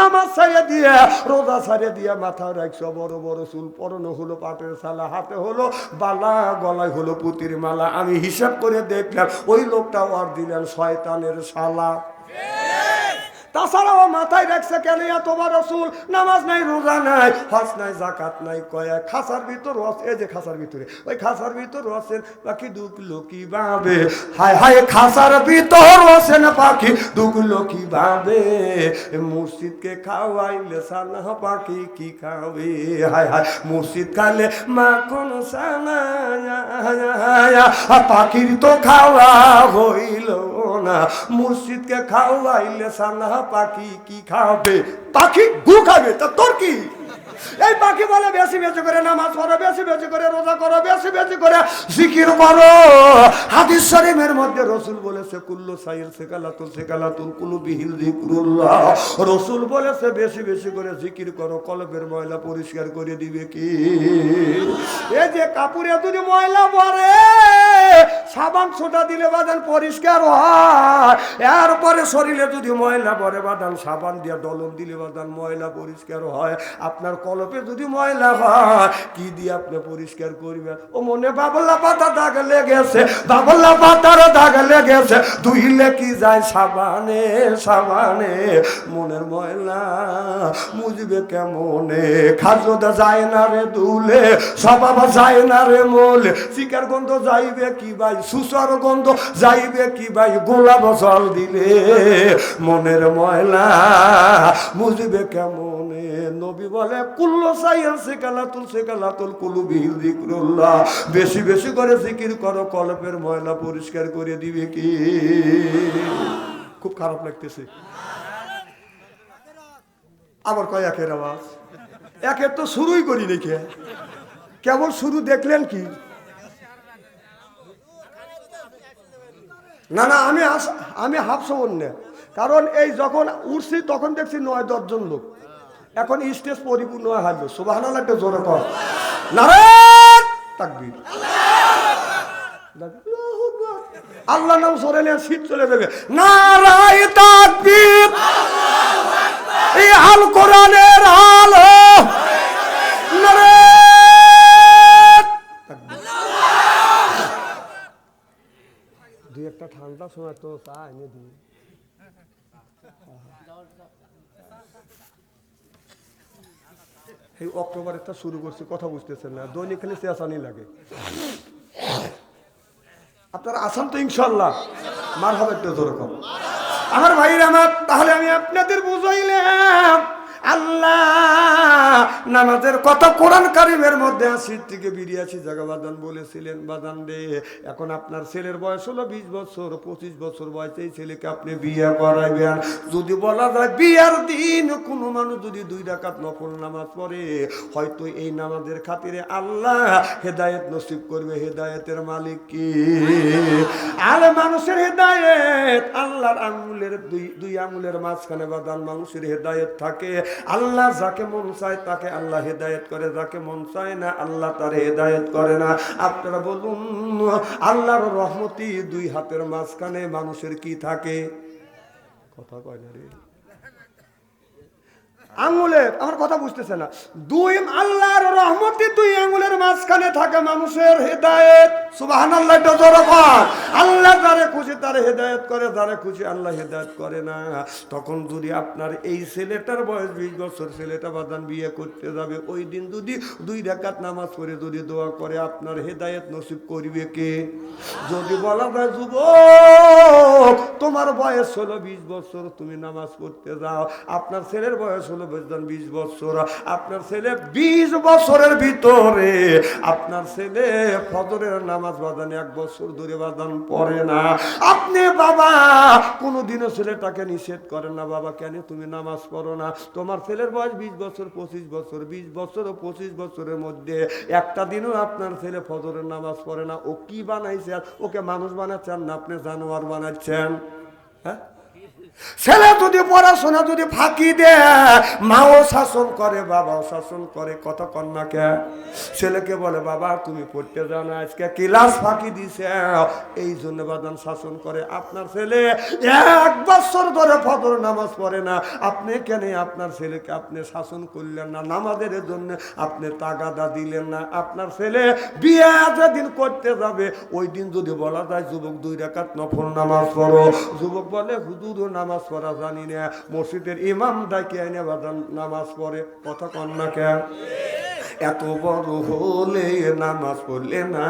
নামাজ ছাড়িয়ে দিয়ে, রোজা ছাড়িয়ে দিয়ে মাথা রাখছ, বড় বড় চুল পরনো হলো, পাটের সালা হাতে হলো বালা, গলায় হলো পুতির মালা। আমি হিসাব করে দেখলাম, ওই লোকটা দিলেন শয়তানের শালা। তাছাড়াও মাথায় রাখছে কেন তোমার রসুল? নামাজ নাই, রোজা নাই, হজ নাই জাকাত নাই, কয়া খাসার ভিতর রস, এই যে খাসার ভিতরে, ওই খাসার ভিতর রসেন পাখি দুগুলো কি ভাবে। হায় হায়, খাসার ভিতর রসেন পাখি দুগুলো কি ভাবে। মসজিদকে খাওয়াইলে সানা পাখি কি খাবে? হায় হায় মসজিদ খালে মাখন সানা পাখির তো খাওয়া হইল না মসজিদকে খাওয়াইলে সানা পাখি কি খাবে? পাখি গু খাবে, তা তোর কি? এই পাখি বলে বেশি বেশি করে নামাজ পড়ো, বেশি বেশি করে রোজা করো, বেশি বেশি করে জিকির করো। হাদিস শরীফের মধ্যে রসুল বলেছে, কুল্লু সাইল সেকালাতুল সেকালাতুল কুলু বিহিল জিকরুল্লাহ রসুল বলেছে, বেশি বেশি করে জিকির করো, কলবের ময়লা পরিষ্কার করে দিবে কি? এই যে কাপড়ে যদি ময়লা পরে সাবান ছোটা দিলে বাদান পরিষ্কার হয়। এরপরে শরীরে যদি ময়লা পরে বাদান, সাবান দিয়ে দলন দিলে বাদান ময়লা পরিষ্কার হয়। আপনার কলপে যদি ময়লা হয়, কি দিয়ে আপনি পরিষ্কার করবেন? ও মনে, বাবলা পাতা দাগ লেগেছে, বাবলা পাতার দাগ লেগেছে। ধুইলে কি যায় সাবানে সাবানে? মনের ময়লা মুজবে কেমনে? খাজোদা যায় না রে দুলে সবাবা যায় না রে মোলে। শিকার গন্ধ যাইবে কি ভাই সুসর গন্ধ? যাইবে কি ভাই গোলাপ জল দিলে? মনের ময়লা মুজবে কেমনে? নবী বলে, কুল্লো সাইয়াল সেকালাতুল সেকালাতুল কুলু বিল জিক্রুল্লাহ বেশি বেশি করে জিকির করো, কলপের ময়লা পরিষ্কার করে দিবে কি? খুব খারাপ লাগতেছে। আবার কয় একের আওয়াজ? একের তো শুরুই করি দেখে কেবল শুরু দেখলেন কি? না না, আমি আমি হাফ অন্য কারণ এই যখন উঠছি তখন দেখছি নয় দশজন লোক। এখন স্টেজ পরিপূর্ণ হয়ে হারবে সুবাহ একটা জোরে কর। নারায়ণ! আল্লাহ নাম সরে নেন শীত চলে যাবে। নারায় তাকবীর। এই আল কোরআনের একটা সময় তো চা এনে দিই এই অক্টোবরের তা শুরু করছি, কথা বুঝতেছেন না। দৈনিক খালি চেঁচানি লাগে। আপনারা আসান তো ইনশাল্লাহ মার হবে একটু কম আমার ভাইরা আমার, তাহলে আমি আপনাদের বুঝাইলাম। আল্লাহ, নামাজের মধ্যে থেকে বলেছিলেন, বাদান এখন আপনার ছেলের বয়স হলো বিশ পঁচিশ বছর বয়সে ছেলেকে আপনি বিয়ে যদি বলা যায় বিয়ার দিন কোনো মানুষ যদি দুই ডাকাত নফল নামাজ পড়ে, হয়তো এই নামাজের খাতিরে আল্লাহ হেদায়েত নসিব করবে। হেদায়েতের মালিক কি? আর মানুষের হেদায়েত, আল্লাহর আঙুলের দুই দুই আঙ্গুলের মাঝখানে বাদান মানুষের হেদায়েত থাকে। আল্লাহ যাকে মন চায় তাকে আল্লাহ হেদায়ত করে, যাকে মন চায় না আল্লাহ তার হেদায়ত করে না। আপনারা বলুন, আল্লাহর রহমতি দুই হাতের মাঝখানে মানুষের কি থাকে? কথা কয় না রে। আঙ্গুলের আমার কথা বুঝতেছে না। দুই আল্লাহর রহমতি দুই আঙ্গুলের মাঝখানে থাকে মানুষের হেদায়েত। সুবাহান আল্লাহ আল্লাহ যারে খুশি, তারে হেদায়েত করে, যারে খুশি আল্লাহ হেদায়েত করে না। তখন যদি আপনার এই ছেলেটার বয়স বিশ বছর, ছেলেটা বাদান বিয়ে করতে যাবে, ওই দিন যদি দুই রাকাত নামাজ পড়ে, যদি দোয়া করে, আপনার হেদায়েত নসিব করবে কে? যদি বলা যায়, যুবক, তোমার বয়স হলো বিশ বছর, তুমি নামাজ পড়তে যাও। আপনার ছেলের বয়স হলো বেজন বিশ বছর। আপনার ছেলে বিশ বছরের ভিতরে, আপনার ছেলে ফজরের নামাজ বাদান এক বছর ধরে বাদান পড়ে না। আপনি বাবা, কোনোদিনও ছেলেটাকে নিষেধ করেন না, বাবা, কেন তুমি নামাজ পড়ো না? তোমার ছেলের বয়স বিশ বছর, পঁচিশ বছর, বিশ বছর ও পঁচিশ বছরের মধ্যে। একটা দিনও আপনার ছেলে ফজরের নামাজ পড়ে না। ও কি বানাইছে? ওকে মানুষ বানাচ্ছেন না? আপনি জানোয়ার বানাচ্ছেন? হ্যাঁ? ছেলে যদি পড়াশোনা যদি ফাঁকি দেয়, মাও শাসন করে, বাবাও শাসন করে, কত কন্যাকে? ছেলেকে বলে, বাবা, তুমি পড়তে যাও না, আজকে ক্লাস ফাঁকি দিছে। এই জন্য বাদান শাসন করে। আপনার ছেলে এক বছর ধরে ফজর নামাজ পড়ে না। আপনি কেন আপনার ছেলেকে আপনি শাসন করলেন না? নামাজের জন্য আপনি তাগাদা দিলেন না। আপনার ছেলে বিয়ে যেদিন করতে যাবে, ওই দিন যদি বলা যায়, যুবক দুই রেখাত নফল নামাজ পড়ো। যুবক বলে, হুজুরও নামাজ পড়া জানি না। মসজিদের ইমাম ডাকিয়ে নামাজ পড়ে। কথা কন্যাকে এত বড় হলে নামাজ পড়লে না,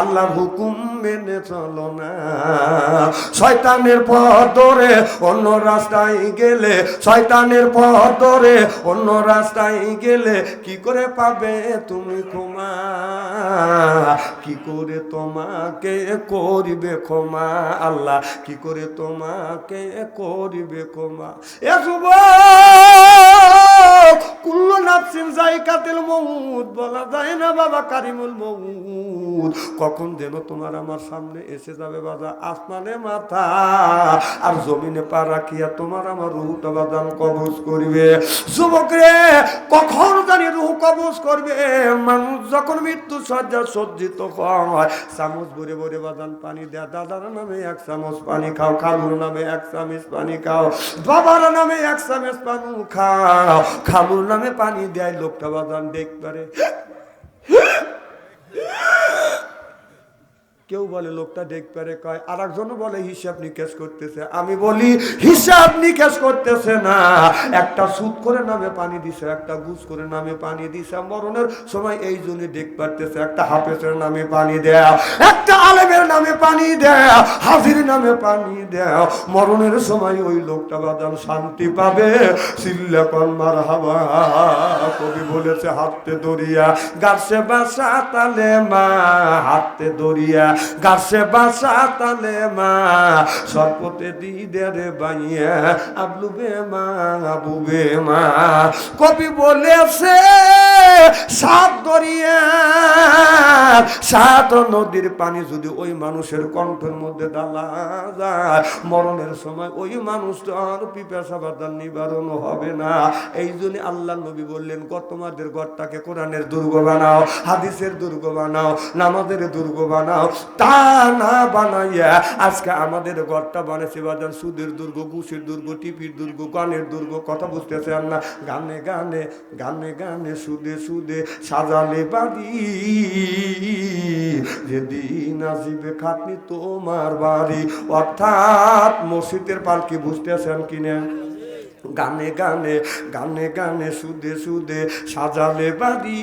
আল্লাহর হুকুম মেনে চলো না। শয়তানের পথ ধরে অন্য রাস্তায় গেলে, শয়তানের পথ ধরে অন্য রাস্তায় গেলে কি করে পাবে তুমি ক্ষমা? কি করে তোমাকে করিবে ক্ষমা? আল্লাহ কি করে তোমাকে করিবে ক্ষমা? এ যুবক কুল্লু নাফসিন জায়কাতিল মউত, বলা যায় না বাবা কারিমুল মউত। কখন যেন তোমার আমার সামনে এসে যাবে আসমানে মাথা, আর জমিনে পা রাখিয়া তোমার আমার কবজ যুবক কখন জানি রুহ কবজ করবে? মানুষ যখন মৃত্যু সজ্জা সজ্জিত হয়, চামচ ভরে ভরে বাদান পানি দেয়া, দাদার নামে এক চামচ পানি খাও, খালুর নামে এক চামচ পানি খাও, বাবার নামে এক চামচ পানি খাও। খালুর নামে পানি দেয় লোকটা বাদান দেখ পারে। কেউ বলে, লোকটা দেখ পারে কয় আর একজনও বলে, হিসাব নিকেশ করতেছে। আমি বলি, হিসাব নিকাশ করতেছে না। একটা সুদ করে নামে পানি দিছে, একটা গুজ করে নামে পানি দিছে, মরণের সময় এই জন্য দেখ পারতেছে, একটা হাফেজের নামে পানি দেয়া, একটা আলেমের নামে পানি দেয়া, হাজির নামে পানি দেয়া, মরণের সময় ওই লোকটা বাদাম শান্তি পাবে। সিল্লাকন মার হাওয়া কবি বলেছে হাতে দরিয়া গাছে বাসা তালে মা হাতে দরিয়া গাছে বাসা তালে মা সরপতে দিদে রে বাইয়া আবলুবে মা, আবুবে মা। কবি বলেছে সাত দরিয়া সাত নদীর পানি যদি ওই মানুষের কণ্ঠের মধ্যে ডালা যায়, মরণের সময় ওই মানুষটার পিপাসা বাদার নিবারণ হবে না। এই জন্য আল্লাহ নবী বললেন গত তোমাদের ঘরটাকে কোরআনের দুর্গ বানাও, হাদিসের দুর্গ বানাও, নামাজের দুর্গ বানাও, তা না বানাইয়া আজকে আমাদের ঘরটা বানাইছে বাজার সুদের দুর্গ, ঘুষের দুর্গ টিপির দুর্গ, গানের দুর্গ, কথা বুঝতেছেন না? গানে গানে গানে গানে, সুদে সুদে সাজালে বাড়ি। যেদিন আসিবে খাটনি তোমার বাড়ি, অর্থাৎ মসজিদের পালকি বুঝতেছেন কিনা? গানে গানে গানে গানে সুদে সুদে সাজালে বাড়ি।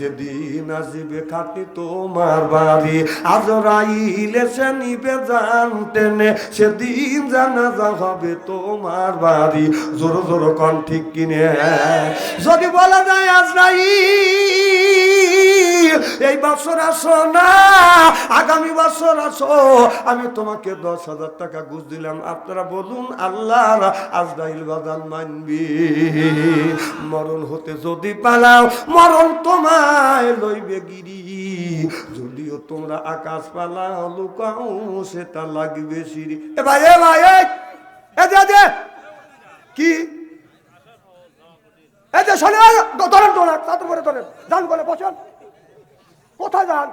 যেদিন আসিবে খাটি তোমার বাড়ি। আজ রাইলে নিবে জানতে নে সেদিন জানাজা হবে তোমার বাড়ি। জোর জোর কন ঠিক কিনে, যদি বলা যায় আজ রাই এই বছর আসো না আগামী বছর আসো আমি তোমাকে দশ হাজার টাকা ঘুষ দিলাম। আপনারা বলুন আল্লাহ আজরাইল বাদান মানবি। মরণ হতে যদি পালাও মরণ তোমায় লইবে গিরি। যদিও তোমরা আকাশ পালাও লুকাও, সেটা লাগবে সিঁড়ি। এ ভাই এ ভাই, এ! দে কি? এই যে শোনে ধরেন ধরেন, তাতে করে ধরেন। যান করে বসেন। কোথায় যান?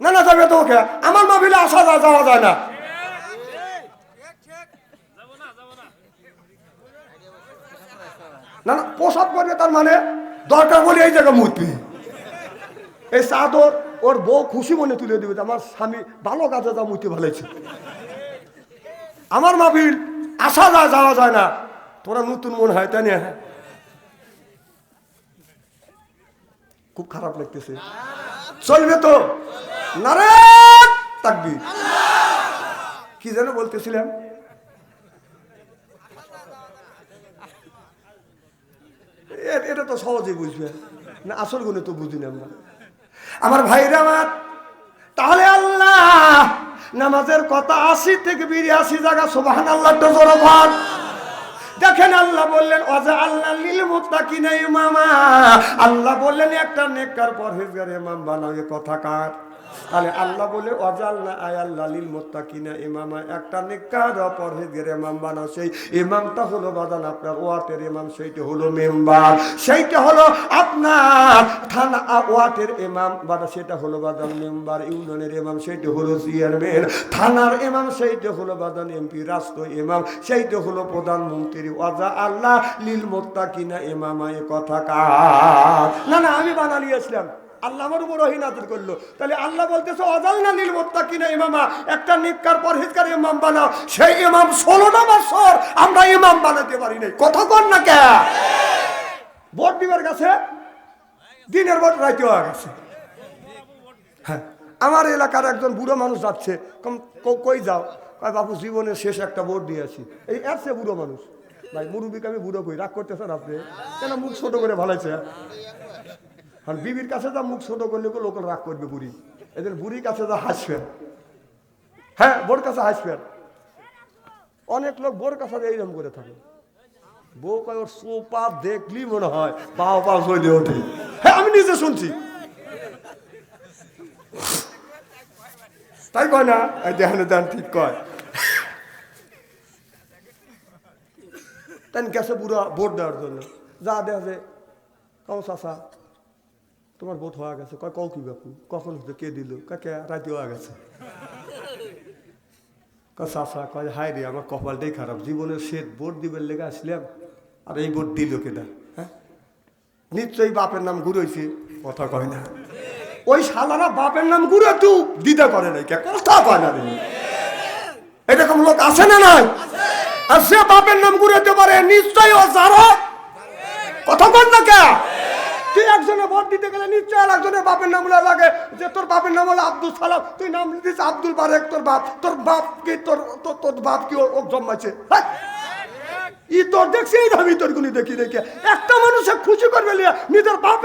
না না, যাবে তো ওকে। আমার মাহফিলে আসা যায়, যাওয়া যায় না। না না প্রসাব তার মানে দরকার বলে এই জায়গা মুতবি। এই চাদর ওর বউ খুশি মনে তুলে দিবে আমার স্বামী ভালো কাজে যা মুতে ভালোছে। আমার মাহফিল আসা যায়, যাওয়া যায় না। তোরা নতুন মন হয়, তাই না? খুব খারাপ লাগতেছে। চলবে তো? কি যেন বলতেছিলাম। এটা তো সহজেই বুঝবে। না, আসল গুণে তো বুঝি না আমরা। আমার ভাইরা আমার, তাহলে আল্লাহ, নামাজের কথা আশি থেকে বিরিয়াশি জায়গা সোবাহান আল্লাহ জোরভার দেখেন আল্লাহ বললেন, অজা আল্লাহ নীল মুত্তাকিনা ইমামা? আল্লাহ বললেন, একটা নেককার পরহেজগার ইমাম বানাও এ কথা কার? তাহলে আল্লাহ বলে লিল মোত্তাকিনা ইমামা, একটা নিকার ইমাম বানাও। সেই ইমামটা হলো আপনার ওয়াটের ইমাম, সেইটা হলো মেম্বার। সেইটা হলো আপনার থানা ওয়াটের ইমাম, বাদা সেটা হলো মেম্বার, ইউনিয়নের ইমাম, সেইটা হলো চেয়ারম্যান। থানার ইমাম, সেইটা হলো বাদান এমপি, রাষ্ট্র ইমাম, সেইটা হলো প্রধানমন্ত্রী আল্লাহ লিল মোত্তাকিনা ইমামা, এ কথা কার? না না, আমি বানালিয়েছিলাম আল্লাহ আমার উপর অহিনাতুর করল। তাহলে আল্লাহ বলতেছে অজাল না নীল মোত্তাকিনা ইমামা, একটা নিকার পরহেজকার ইমাম বানাও। সেই ইমাম ষোলোটা বছর আমরা ইমাম বানাতে পারি নাই। কথা কর না কে? ভোট দিবার কাছে দিনের ভোট রাইতে হয়ে গেছে। হ্যাঁ আমার এলাকার একজন বুড়ো মানুষ যাচ্ছে। কই যাও? বাবু জীবনের শেষ একটা ভোট দিয়েছি। এই আসছে বুড়ো মানুষ। ভাই মুরুবিকে আমি বুড়ো কই, রাগ করতেছেন আপনি? কেন মুখ ছোট করে ভালাইছে? আর বিবির কাছে যা মুখ ছোট করলে তো লোক রাগ করবে বুড়ি। এদের বুড়ির কাছে যা হাসবেন। হ্যাঁ বোর কাছে হাসবেন। অনেক লোক বোর কাছে এইরকম করে থাকে। বউ কয়, ওর সোপা দেখলি মনে হয়, পাও পাও সইলে ওঠে। হ্যাঁ আমি নিজে শুনছি। তাই কয় না? দেখেন দেন ঠিক কয়। তাই গেছে পুরো ভোট দেওয়ার জন্য। যা দেখা যে, কও চাষা তোমার ভোট হওয়া গেছে। কয়, কও কি বাপু কখন হচ্ছে কে দিল? কাকে রাতে হয়ে গেছে। কয় চাষা কয়, হাই রে আমার কপালটাই খারাপ জীবনের শেষ ভোট দিবেন লেগে আসলাম আর এই ভোট দিল কেনা হ্যাঁ নিশ্চয়ই বাপের নাম ঘুরেছে কথা কয় না। ওই শালারা বাপের নাম ঘুরে তু দিতে করে নাই কে, কথা কয় না এরকম লোক আছে না নাই? আর সে বাপের নাম ঘুরাতে পারে। নিশ্চয়ই ও যারা কথা বল না কে? তুই একজনে ভোট দিতে গেলে নিশ্চয় আর একজনের বাপের নাম লাগে। যে তোর বাপের নাম হলো আব্দুল সালাম। তুই নাম দিস আব্দুল বারেক, তোর বাপ। তোর বাপ কি, তোর তোর বাপ কি ও- জন্মাইছে? হ্যাঁ? ই তোর দেখছি, এই ভাবি তোর গুলি দেখি, দেখে। একটা মানুষে খুশি করবে নিজের বাপ